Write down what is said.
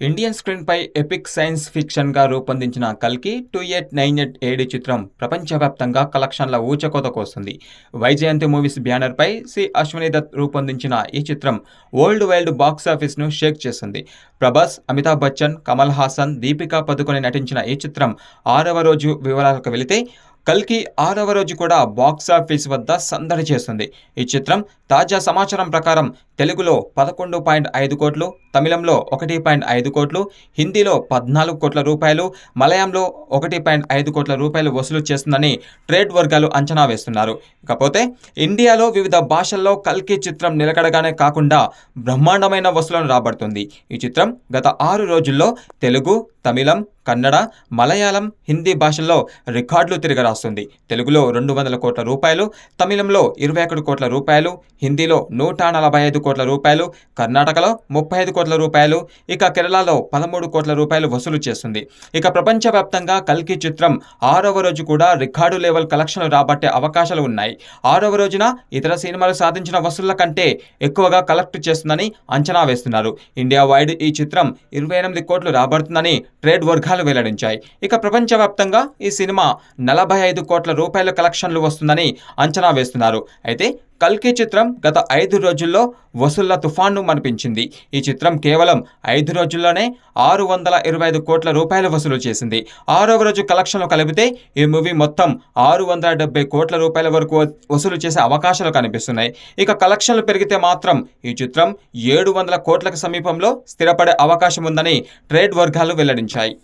Indian స్క్రీన్పై epic science ఫిక్షన్గా రూపొందించిన కల్కి టూ ఎయిట్ నైన్ ఎయిట్ ఏడు చిత్రం ప్రపంచవ్యాప్తంగా కలెక్షన్ల ఊచకోత కోస్తుంది. వైజయంతి మూవీస్ బ్యానర్పై సి అశ్విని దత్ రూపొందించిన ఈ చిత్రం వరల్డ్ వైల్డ్ బాక్స్ ఆఫీస్ను షేక్ చేస్తుంది. ప్రభాస్ అమితాబ్ బచ్చన్ కమల్ హాసన్ దీపికా పదుకొని నటించిన ఈ చిత్రం ఆరవ రోజు వివరాలకు వెళితే కల్కి ఆరవ రోజు కూడా బాక్స్ ఆఫీస్ వద్ద సందడి చేస్తుంది. ఈ చిత్రం తాజా సమాచారం ప్రకారం తెలుగులో పదకొండు పాయింట్ ఐదు కోట్లు తమిళంలో ఒకటి పాయింట్ ఐదు కోట్లు హిందీలో పద్నాలుగు కోట్ల రూపాయలు మలయాంలో ఒకటి పాయింట్ ఐదు కోట్ల రూపాయలు వసూలు చేస్తుందని ట్రేడ్ వర్గాలు అంచనా వేస్తున్నారు. ఇకపోతే ఇండియాలో వివిధ భాషల్లో కల్కి చిత్రం నిలకడగానే కాకుండా బ్రహ్మాండమైన వసూలను రాబడుతుంది. ఈ చిత్రం గత ఆరు రోజుల్లో తెలుగు తమిళం కన్నడ మలయాళం హిందీ భాషల్లో రికార్డులు తిరగరాస్తుంది తెలుగులో రెండు వందల కోట్ల రూపాయలు తమిళంలో ఇరవై ఒకటి కోట్ల రూపాయలు హిందీలో నూట నలభై ఐదు కోట్ల రూపాయలు కర్ణాటకలో ముప్పై ఐదు కోట్ల రూపాయలు ఇక కేరళలో పదమూడు కోట్ల రూపాయలు వసూలు చేస్తుంది. ఇక ప్రపంచవ్యాప్తంగా కల్కి చిత్రం ఆరవ రోజు కూడా రికార్డు లెవెల్ కలెక్షన్లు రాబట్టే అవకాశాలు ఉన్నాయి. ఆరవ రోజున ఇతర సినిమాలు సాధించిన వసూళ్ళ కంటే ఎక్కువగా కలెక్ట్ చేస్తుందని అంచనా వేస్తున్నారు. ఇండియా వైడ్ ఈ చిత్రం ఇరవై ఎనిమిది కోట్లు రాబడుతుందని ట్రేడ్ వర్గాలు వెల్లడించాయి. ఇక ప్రపంచవ్యాప్తంగా ఈ సినిమా నలభై ఐదు కోట్ల రూపాయల కలెక్షన్లు వస్తుందని అంచనా వేస్తున్నారు. అయితే కల్కి చిత్రం గత ఐదు రోజుల్లో వసూళ్ళ తుఫాన్ను మనిపించింది. ఈ చిత్రం కేవలం ఐదు రోజుల్లోనే ఆరు వందల ఇరవై ఐదు కోట్ల రూపాయలు వసూలు చేసింది. ఆరవ రోజు కలెక్షన్లు కలిపితే ఈ మూవీ మొత్తం ఆరు వందల డెబ్బై కోట్ల రూపాయల వరకు వసూలు చేసే అవకాశాలు కనిపిస్తున్నాయి. ఇక కలెక్షన్లు పెరిగితే మాత్రం ఈ చిత్రం ఏడు వందల కోట్లకు సమీపంలో స్థిరపడే అవకాశం ఉందని ట్రేడ్ వర్గాలు వెల్లడించాయి.